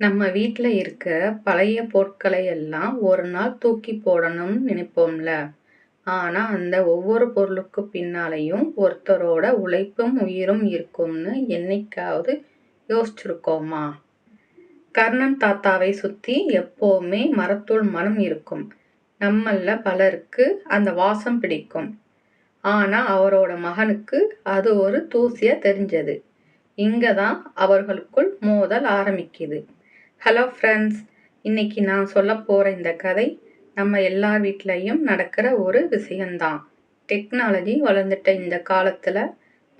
நம்ம வீட்டில் இருக்க பழைய பொருட்களை எல்லாம் ஒரு நாள் தூக்கி போடணும்னு நினைப்போம்ல. ஆனால் அந்த ஒவ்வொரு பொருளுக்கு பின்னாலையும் ஒருத்தரோட உழைப்பும் உயிரும் இருக்கும்னு என்னைக்காவது யோசிச்சிருக்கோமா? கர்ணன் தாத்தாவை சுற்றி எப்போவுமே மரத்தூள் மனம் இருக்கும். நம்மள பலருக்கு அந்த வாசம் பிடிக்கும். ஆனால் அவரோட மகனுக்கு அது ஒரு தூசியாக தெரிஞ்சது. இங்கே தான் அவர்களுக்குள் மோதல் ஆரம்பிக்குது. ஹலோ ஃப்ரெண்ட்ஸ் இன்னைக்கு நான் சொல்ல போகிற இந்த கதை நம்ம எல்லார் வீட்லேயும் நடக்கிற ஒரு விஷயந்தான் டெக்னாலஜி வளர்ந்துட்ட இந்த காலத்தில்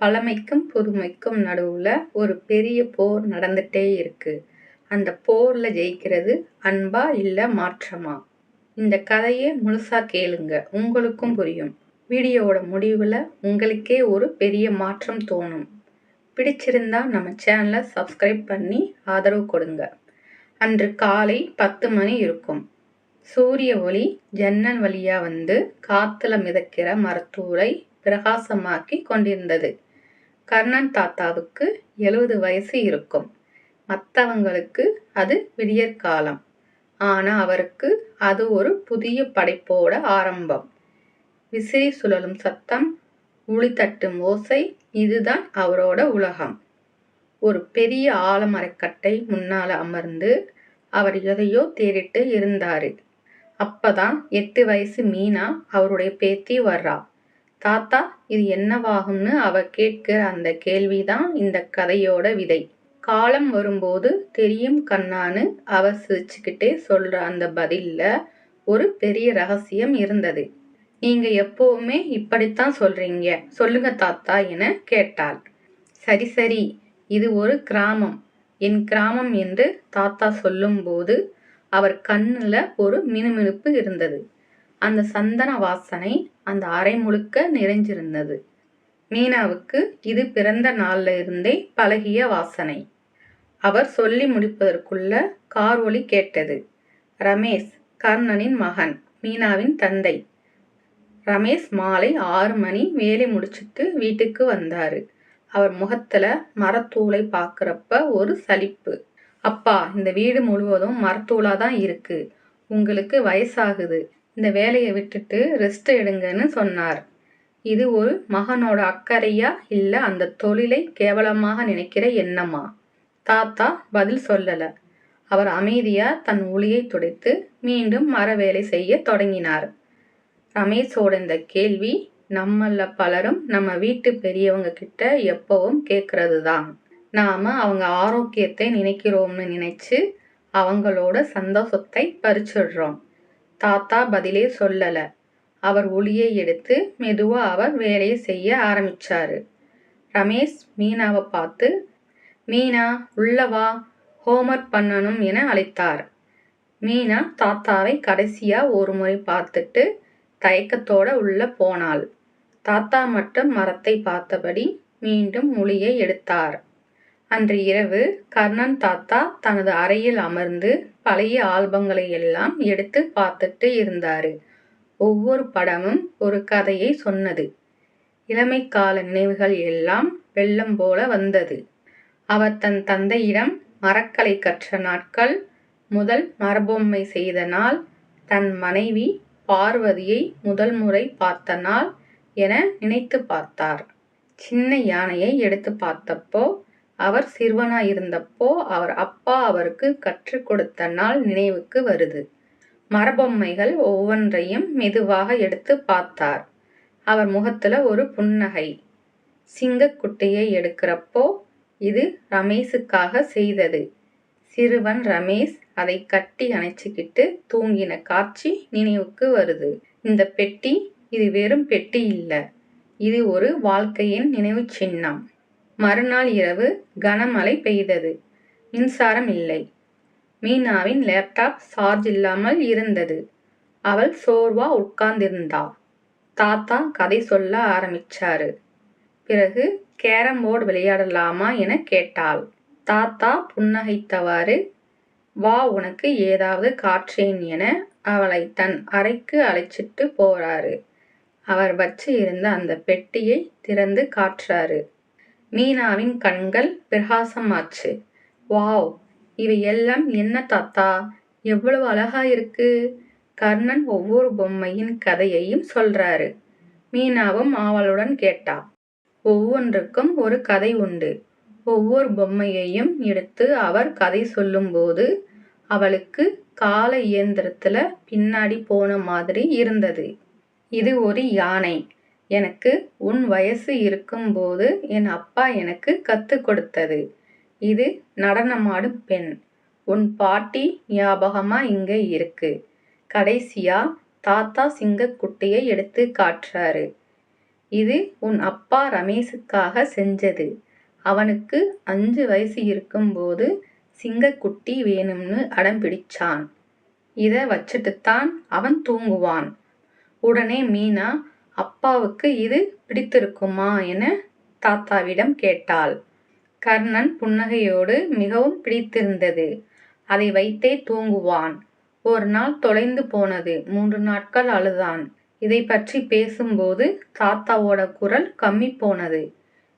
பழமைக்கும் புதுமைக்கும் நடுவில் ஒரு பெரிய போர் நடந்துகிட்டே இருக்குது அந்த போரில் ஜெயிக்கிறது அன்பா இல்லை மாற்றமா? இந்த கதையை முழுசாக கேளுங்க. உங்களுக்கும் புரியும். வீடியோவோட முடிவில் உங்களுக்கே ஒரு பெரிய மாற்றம் தோணும். பிடிச்சிருந்தா நம்ம சேனலை சப்ஸ்கிரைப் பண்ணி ஆதரவு கொடுங்க. அன்று காலை பத்து மணி இருக்கும். சூரிய ஒளி ஜன்னல் வழியா வந்து காத்துல மிதக்கிற மரத்தூளை பிரகாசமாக்கி கொண்டிருந்தது. கர்ணன் தாத்தாவுக்கு எழுபது வயசு இருக்கும். மற்றவங்களுக்கு அது விடியற்காலம் ஆனா அவருக்கு அது ஒரு புதிய படைப்போட ஆரம்பம். விசிறி சுழலும் சத்தம் உளி தட்டும் ஓசை இதுதான் அவரோட உலகம். ஒரு பெரிய ஆலமரக்கட்டை முன்னால அமர்ந்து அவர் எதையோ தேடிட்டு இருந்தாரு. அப்பதான் எட்டு வயசு மீனா அவருடைய பேத்தி வர்றா. தாத்தா இது என்னவாகும்னு அவ கேட்கிற அந்த கேள்விதான் இந்த கதையோட விதை. காலம் வரும்போது தெரியும் கண்ணான்னு அவ சிரிச்சுக்கிட்டே சொல்ற அந்த பதில்ல ஒரு பெரிய ரகசியம் இருந்தது. நீங்க எப்பவுமே இப்படித்தான் சொல்றீங்க. சொல்லுங்க தாத்தா என கேட்டாள். சரி சரி. இது ஒரு கிராமம். என் கிராமம் என்று தாத்தா சொல்லும்போது அவர் கண்ணில் ஒரு மினுமினுப்பு இருந்தது. அந்த சந்தன வாசனை அந்த அறை முழுக்க நிறைஞ்சிருந்தது. மீனாவுக்கு இது பிறந்த நாளில் இருந்தே பழகிய வாசனை. அவர் சொல்லி முடிப்பதற்குள்ள கார் ஒலி கேட்டது. ரமேஷ் கர்ணனின் மகன் மீனாவின் தந்தை. ரமேஷ் மாலை ஆறு மணி வேலை முடிச்சுட்டு வீட்டுக்கு வந்தாரு. அவர் முகத்துல மரத்தூளை பார்க்குறப்ப ஒரு சலிப்பு. அப்பா இந்த வீடு முழுவதும் மரத்தூளா தான் இருக்கு. உங்களுக்கு வயசாகுது. இந்த வேலையை விட்டுட்டு ரெஸ்ட் எடுங்கன்னு சொன்னார். இது ஒரு மகனோட அக்கறையா இல்ல அந்த தொழிலை கேவலமாக நினைக்கிற எண்ணமா? தாத்தா பதில் சொல்லல. அவர் அமைதியா தன் ஒளியை துடைத்து மீண்டும் மர வேலை செய்ய தொடங்கினார். ரமேஷோட இந்த கேள்வி நம்மள பலரும் நம்ம வீட்டு பெரியவங்க கிட்ட எப்பவும் கேட்கறது தான் நாம அவங்க ஆரோக்கியத்தை நினைக்கிறோம்னு நினைச்சு அவங்களோட சந்தோஷத்தை பறிச்சிடுறோம். தாத்தா பதிலே சொல்லல. அவர் ஒளியை எடுத்து மெதுவா அவர் வேலையை செய்ய ஆரம்பிச்சாரு. ரமேஷ் மீனாவை பார்த்து மீனா உள்ளவா ஹோம்ஒர்க் பண்ணணும் என அழைத்தார். மீனா தாத்தாவை கடைசியா ஒரு முறை பார்த்துட்டு தயக்கத்தோட உள்ள போனாள். தாத்தா மட்டும் மரத்தை பார்த்தபடி மீண்டும் மொழியை எடுத்தார். அன்று இரவு கர்ணன் தாத்தா தனது அறையில் அமர்ந்து பழைய ஆல்பங்களை எல்லாம் எடுத்து பார்த்துட்டு இருந்தாரு. ஒவ்வொரு படமும் ஒரு கதையை சொன்னது. இளமை கால நினைவுகள் எல்லாம் வெள்ளம் போல வந்தது. அவர் தன் தந்தையிடம் மரக்கலை கற்ற நாட்கள் முதல் மரபொம்மை செய்த நாள் தன் மனைவி பார்வதியை முதல் முறை பார்த்த நாள் என நினைத்து பார்த்தார். சின்ன யானையை எடுத்து பார்த்தப்போ அவர் சிறுவனாயிருந்தப்போ அவர் அப்பா அவருக்கு கற்றுக் கொடுத்த நாள் நினைவுக்கு வருது. மரபொம்மைகள் ஒவ்வொன்றையும் மெதுவாக எடுத்து பார்த்தார். அவர் முகத்துல ஒரு புன்னகை. சிங்கக்குட்டியை எடுக்கிறப்போ இது ரமேஷுக்காக செய்தது. சிறுவன் ரமேஷ் அதை கட்டி அணைச்சிக்கிட்டு தூங்கின காட்சி நினைவுக்கு வருது. இந்த பெட்டி இது வெறும் பெட்டி இல்லை. இது ஒரு வாழ்க்கையின் நினைவு சின்னம். மறுநாள் இரவு கனமழை பெய்தது. மின்சாரம் இல்லை. மீனாவின் லேப்டாப் சார்ஜ் இல்லாமல் இருந்தது. அவள் சோர்வா உட்கார்ந்திருந்தா. தாத்தா கதை சொல்ல ஆரம்பிச்சாரு. பிறகு கேரம் போர்டு விளையாடலாமா என கேட்டாள். தாத்தா புன்னகைத்தவாறு வா உனக்கு ஏதாவது காற்றேன் என அவளை தன் அறைக்கு அழைச்சிட்டு போறாரு. அவர் வச்சு இருந்த அந்த பெட்டியை திறந்து காற்றாரு மீனாவின் கண்கள் பிரகாசமாச்சு. வாவ் இவை எல்லாம் என்ன தாத்தா? எவ்வளவு அழகா இருக்கு. கர்ணன் ஒவ்வொரு பொம்மையின் கதையையும் சொல்றாரு. மீனாவும் ஆவலுடன் கேட்டா. ஒவ்வொன்றுக்கும் ஒரு கதை உண்டு. ஒவ்வொரு பொம்மையையும் எடுத்து அவர் கதை சொல்லும்போது அவளுக்கு கால இயந்திரத்துல பின்னாடி போன மாதிரி இருந்தது. இது ஒரு யானை. எனக்கு உன் வயசு இருக்கும்போது என் அப்பா எனக்கு கற்றுக் கொடுத்தது. இது நடனமாடும் பெண். உன் பாட்டி ஞாபகமாக இங்கே இருக்கு. கடைசியாக தாத்தா சிங்கக்குட்டியை எடுத்து காட்டுறாரு இது உன் அப்பா ரமேஷுக்காக செஞ்சது. அவனுக்கு அஞ்சு வயசு இருக்கும்போது சிங்கக்குட்டி வேணும்னு அடம் பிடிச்சான். இத வச்சுட்டுத்தான் அவன் தூங்குவான். உடனே மீனா அப்பாவுக்கு இது பிடித்திருக்குமா? என தாத்தாவிடம் கேட்டாள். கர்ணன் புன்னகையோடு மிகவும் பிடித்திருந்தது. அதை வைத்தே தூங்குவான். ஒரு நாள் தொலைந்து போனது. மூன்று நாட்கள் அழுதான். இதை பற்றி பேசும்போது தாத்தாவோட குரல் கம்மி போனது.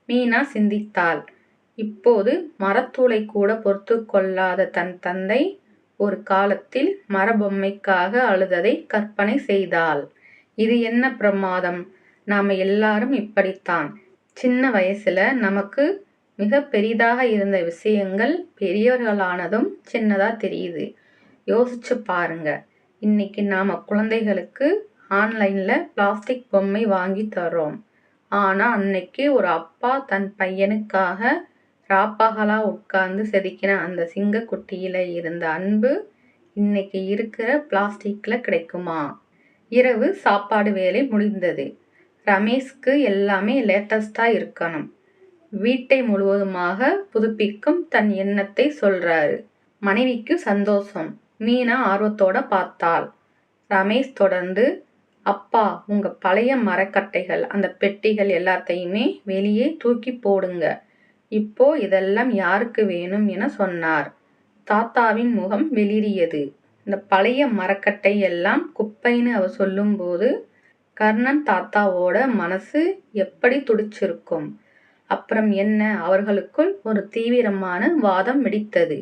மீனா சிந்தித்தாள். இப்போது மரத்தூளை கூட பொறுத்து கொள்ளாத தன் தந்தை ஒரு காலத்தில் மரபொம்மைக்காக அழுததை கற்பனை செய்தாள். இது என்ன பிரமாதம்? நாம் எல்லாரும் இப்படித்தான். சின்ன வயசுல நமக்கு மிக பெரிதாக இருந்த விஷயங்கள் பெரியவர்களானதும் சின்னதாக தெரியுது. யோசிச்சு பாருங்க. இன்னைக்கு நாம் குழந்தைகளுக்கு ஆன்லைனில் பிளாஸ்டிக் பொம்மை வாங்கி தர்றோம். ஆனால் அன்னைக்கு ஒரு அப்பா தன் பையனுக்காக ராப்பகலாக உட்கார்ந்து செதுக்கின அந்த சிங்கக்குட்டியில் இருந்த அன்பு இன்னைக்கு இருக்கிற பிளாஸ்டிக்கில் கிடைக்குமா? இரவு சாப்பாடு வேலை முடிந்தது. ரமேஷ்க்கு எல்லாமே லேட்டஸ்டாக இருக்கணும். வீட்டை முழுவதுமாக புதுப்பிக்கும் தன் எண்ணத்தை சொல்றாரு. மனைவிக்கு சந்தோஷம். மீனா ஆர்வத்தோட பார்த்தாள். ரமேஷ் தொடர்ந்து அப்பா உங்க பழைய மரக்கட்டைகள் அந்த பெட்டிகள் எல்லாத்தையுமே வெளியே தூக்கி போடுங்க. இப்போ இதெல்லாம் யாருக்கு வேணும் என சொன்னார். தாத்தாவின் முகம் வெளிரியது இந்த பழைய மரக்கட்டை எல்லாம் குப்பைன்னு அவர் சொல்லும்போது கர்ணன் தாத்தாவோட மனசு எப்படி துடிச்சிருக்கும்? அப்புறம் என்ன? அவர்களுக்குள் ஒரு தீவிரமான வாதம் வெடித்தது.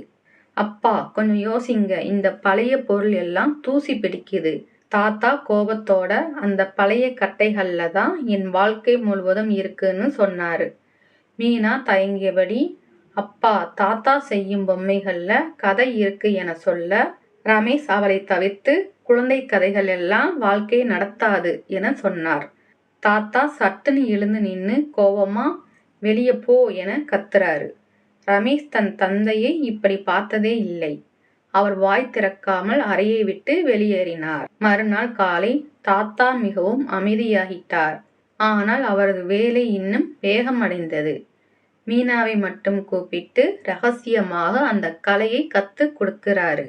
அப்பா கொஞ்சம் யோசிங்க. இந்த பழைய பொருள் எல்லாம் தூசி பிடிக்குது. தாத்தா கோபத்தோட அந்த பழைய கட்டைகள்ல தான் என் வாழ்க்கை முழுவதும் இருக்குன்னு சொன்னாரு. மீனா தயங்கியபடி அப்பா தாத்தா செய்யும் பொம்மைகள்ல கதை இருக்கு என சொல்ல ரமேஷ் அவளை தவிர்த்து குழந்தை கதைகள் எல்லாம் வாழ்க்கை நடத்தாது என சொன்னார். தாத்தா சட்டுன்னு எழுந்து நின்று கோபமா வெளியே போ என கத்துறாரு. ரமேஷ் தன் தந்தையை இப்படி பார்த்ததே இல்லை. அவர் வாய் திறக்காமல் அறையை விட்டு வெளியேறினார். மறுநாள் காலை தாத்தா மிகவும் அமைதியாகிட்டார். ஆனால் அவரது வேலை இன்னும் வேகமடைந்தது. மீனாவை மட்டும் கூப்பிட்டு ரகசியமாக அந்த கலையை கத்து கொடுக்கிறாரு.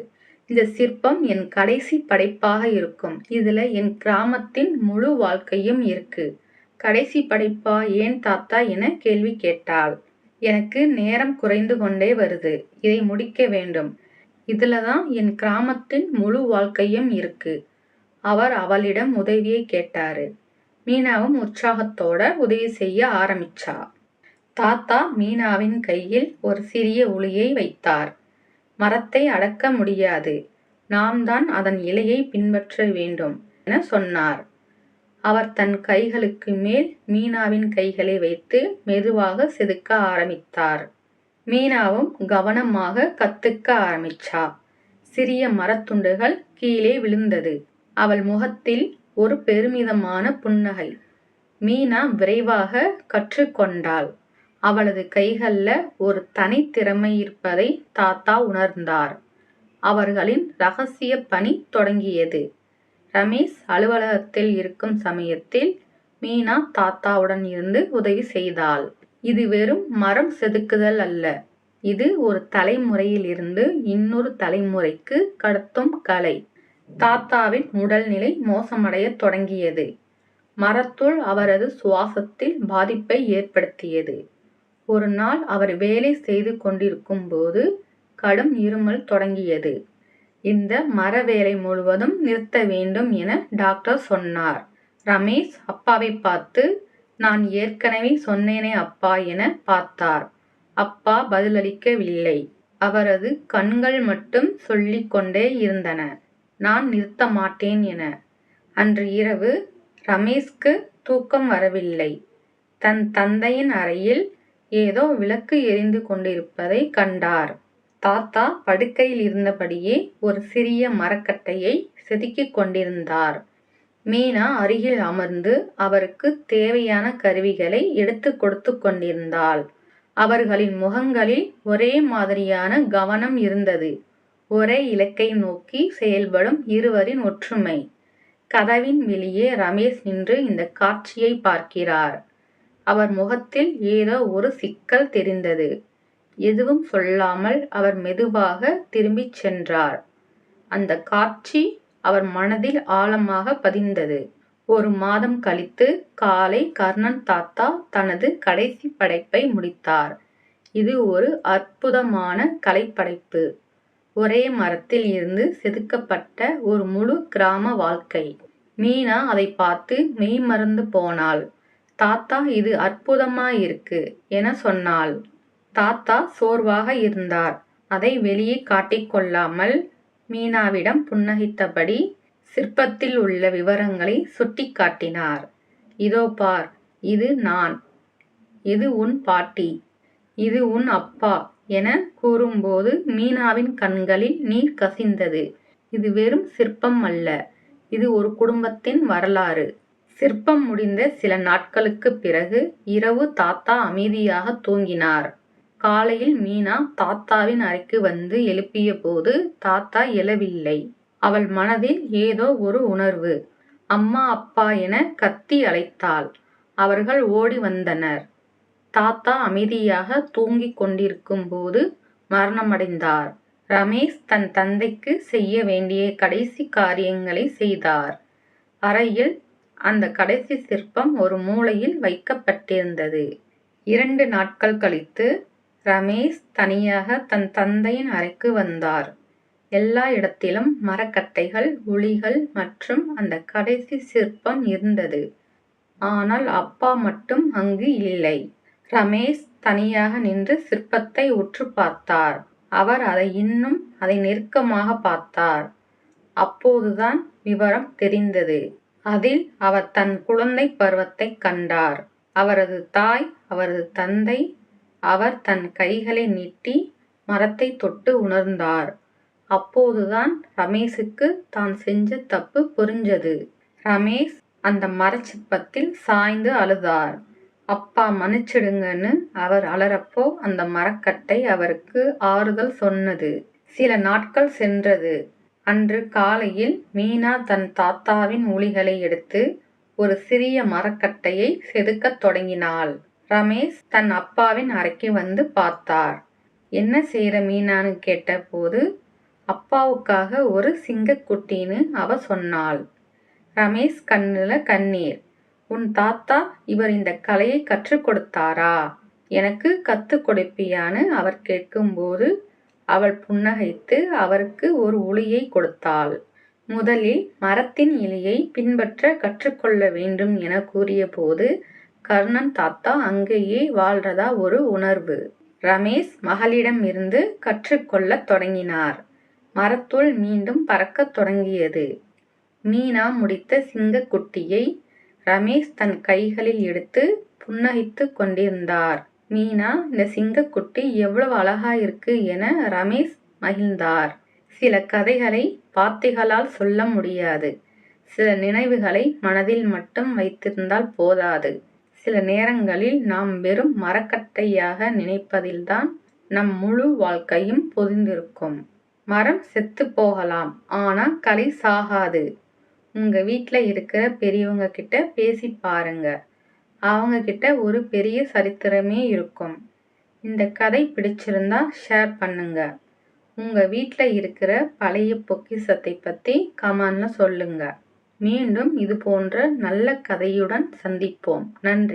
இந்த சிற்பம் என் கடைசி படைப்பாக இருக்கும். இதுல என் கிராமத்தின் முழு வாழ்க்கையும் இருக்கு. கடைசி படைப்பா ஏன் தாத்தா என கேள்வி கேட்டாள். எனக்கு நேரம் குறைந்து கொண்டே வருது. இதை முடிக்க வேண்டும். இதுல தான் என் கிராமத்தின் முழு வாழ்க்கையும் இருக்கு. அவர் அவளிடம் உதவியை கேட்டாரு. மீனாவும் உற்சாகத்தோட உதவி செய்ய ஆரம்பிச்சா. தாத்தா மீனாவின் கையில் ஒரு சிறிய உளியை வைத்தார். மரத்தை அடக்க முடியாது. நாம் தான் அதன் இலையை பின்பற்ற வேண்டும் என சொன்னார். அவர் தன் கைகளுக்கு மேல் மீனாவின் கைகளை வைத்து மெதுவாக செதுக்க ஆரம்பித்தார். மீனாவும் கவனமாக கத்துக்க ஆரம்பிச்சா. சிறிய மரத்துண்டுகள் கீழே விழுந்தது. அவள் முகத்தில் ஒரு பெருமிதமான புன்னகை. மீனா விரைவாக கற்றுக்கொண்டாள். அவளது கைகள்ல ஒரு தனித்திறமை இருப்பதை தாத்தா உணர்ந்தார். அவர்களின் ரகசிய பணி தொடங்கியது. ரமேஷ் அலுவலகத்தில் இருக்கும் சமயத்தில் மீனா தாத்தாவுடன் இருந்து உதவி செய்தாள். இது வெறும் மரம் செதுக்குதல் அல்ல. இது ஒரு தலைமுறையிலிருந்து இன்னொரு தலைமுறைக்கு கடத்தும் கலை. தாத்தாவின் உடல்நிலை மோசமடையத் தொடங்கியது. மரத்துள் அவரது சுவாசத்தில் பாதிப்பை ஏற்படுத்தியது. ஒரு நாள் அவர் வேலை செய்து கொண்டிருக்கும் போது கடும் இருமல் தொடங்கியது. இந்த மர வேலை முழுவதும் நிறுத்த வேண்டும் என டாக்டர் சொன்னார். ரமேஷ் அப்பாவை பார்த்து நான் ஏற்கனவே சொன்னேனே அப்பா என பார்த்தார். அப்பா பதிலளிக்கவில்லை. அவரது கண்கள் மட்டும் சொல்லி கொண்டே இருந்தன. நான் நிறுத்த மாட்டேன் என. அன்று இரவு ரமேஷ்க்கு தூக்கம் வரவில்லை. தன் தந்தையின் அறையில் ஏதோ விளக்கு எரிந்து கொண்டிருப்பதைக் கண்டார். தாத்தா படுக்கையில் இருந்தபடியே ஒரு சிறிய மரக்கட்டையை செதுக்கிக் கொண்டிருந்தார். மீனா அருகில் அமர்ந்து அவருக்கு தேவையான கருவிகளை எடுத்துக் கொடுத்து கொண்டிருந்தாள். அவர்களின் முகங்களில் ஒரே மாதிரியான கவனம் இருந்தது. ஒரே இலக்கை நோக்கி செயல்படும் இருவரின் ஒற்றுமை. கதவின் வெளியே ரமேஷ் நின்று இந்த காட்சியைப் பார்க்கிறார். அவர் முகத்தில் ஏதோ ஒரு சிக்கல் தெரிந்தது. எதுவும் சொல்லாமல் அவர் மெதுவாக திரும்பிச் சென்றார். அந்த காட்சி அவர் மனதில் ஆழமாக பதிந்தது. ஒரு மாதம் கழித்து காலை கர்ணன் தாத்தா தனது கடைசி படைப்பை முடித்தார். இது ஒரு அற்புதமான கலைப்படைப்பு. ஒரே மரத்தில் இருந்து செதுக்கப்பட்ட ஒரு முழு கிராம வாழ்க்கை. மீனா அதைப் பார்த்து மெய்மறந்து போனாள். தாத்தா இது அற்புதமாயிருக்கு என சொன்னாள். தாத்தா சோர்வாக இருந்தார். அதை வெளியே காட்டிக்கொள்ளாமல் மீனாவிடம் புன்னகைத்தபடி சிற்பத்தில் உள்ள விவரங்களை சுட்டிக் காட்டினார். இதோ பார். இது நான். இது உன் பாட்டி. இது உன் அப்பா என கூறும்போது மீனாவின் கண்களில் நீர் கசிந்தது. இது வெறும் சிற்பம் அல்ல. இது ஒரு குடும்பத்தின் வரலாறு. சிற்பம் முடிந்த சில நாட்களுக்குப் பிறகு இரவு தாத்தா அமைதியாக தூங்கினார். காலையில் மீனா தாத்தாவின் அறைக்கு வந்து எழுப்பியபோது தாத்தா எழவில்லை. அவள் மனதில் ஏதோ ஒரு உணர்வு. அம்மா அப்பா என கத்தி அழைத்தாள். அவர்கள் ஓடி வந்தனர். தாத்தா அமைதியாக தூங்கிக் கொண்டிருக்கும் போது மரணமடைந்தார். ரமேஷ் தன் தந்தைக்கு செய்ய வேண்டிய கடைசி காரியங்களை செய்தார். அறையில் அந்த கடைசி சிற்பம் ஒரு மூலையில் வைக்கப்பட்டிருந்தது. இரண்டு நாட்கள் கழித்து ரமேஷ் தனியாக தன் தந்தையின் அறைக்கு வந்தார். எல்லா இடத்திலும் மரக்கட்டைகள் உளிகள் மற்றும் அந்த கடைசி சிற்பம் இருந்தது. ஆனால் அப்பா மட்டும் அங்கு இல்லை. ரமேஷ் தனியாக நின்று சிற்பத்தை உற்று பார்த்தார். அவர் அதை இன்னும் அதை நெருக்கமாக பார்த்தார். அப்போதுதான் விவரம் தெரிந்தது. அதில் அவர் தன் குழந்தை பருவத்தைக் கண்டார். அவரது தாய் அவரது தந்தை. அவர் தன் கைகளை நீட்டி மரத்தைத் தொட்டு உணர்ந்தார். அப்போதுதான் ரமேஷுக்கு தான் செஞ்ச தப்பு புரிஞ்சது. ரமேஷ் அந்த மரச்சிற்பத்தில் சாய்ந்து அழுதார். அப்பா மன்னிச்சிடுங்கன்னு அவர் அலறப்போ அந்த மரக்கட்டை அவருக்கு ஆறுதல் சொன்னது. சில நாட்கள் சென்றது. அன்று காலையில் மீனா தன் தாத்தாவின் உளிகளை எடுத்து ஒரு சிறிய மரக்கட்டையை செதுக்கத் தொடங்கினாள். ரமேஷ் தன் அப்பாவின் அறைக்கு வந்து பார்த்தார். என்ன செய்கிற மீனான்னு கேட்டபோது அப்பாவுக்காக ஒரு சிங்கக்குட்டின்னு அவ சொன்னாள். ரமேஷ் கண்ணில் கண்ணீர். உன் தாத்தா இவர் இந்த கலையை கற்றுக் கொடுத்தாரா? எனக்கு கற்றுக் கொடுப்பியான்னு அவர் கேட்கும்போது அவள் புன்னகைத்து அவருக்கு ஒரு ஒளியை கொடுத்தாள். முதலில் மரத்தின் இலையைப் பின்பற்ற கற்றுக்கொள்ள வேண்டும் என கூறியபோது கர்ணன் தாத்தா அங்கேயே வாழ்றதா ஒரு உணர்வு. ரமேஷ் மகளிடமிருந்து இருந்து கற்றுக்கொள்ளத் தொடங்கினார். மரத்துள் மீண்டும் பறக்கத் தொடங்கியது. மீனா முடித்த சிங்கக்குட்டியை ரமேஷ் தன் கைகளில் எடுத்து புன்னகைத்துக் கொண்டிருந்தார். மீனா இந்த சிங்கக்குட்டி எவ்வளவு அழகாயிருக்கு என ரமேஷ் மகிழ்ந்தார். சில கதைகளை வார்த்தைகளால் சொல்ல முடியாது. சில நினைவுகளை மனதில் மட்டும் வைத்திருந்தால் போதாது. சில நேரங்களில் நாம் வெறும் மரக்கட்டையாக நினைப்பதில்தான் நம் முழு வாழ்க்கையும் பொதிந்திருக்கும். மரம் செத்து போகலாம். ஆனால் கலை சாகாது. உங்கள் வீட்டில் இருக்கிற பெரியவங்க கிட்ட பேசி பாருங்கள் அவங்க கிட்ட ஒரு பெரிய சரித்திரமே இருக்கும். இந்த கதை பிடிச்சிருந்தா ஷேர் பண்ணுங்க. உங்கள் வீட்டில் இருக்கிற பழைய பொக்கிசத்தை பற்றி கமெண்ட்ல சொல்லுங்க. மீண்டும் இது போன்ற நல்ல கதையுடன் சந்திப்போம். நன்றி.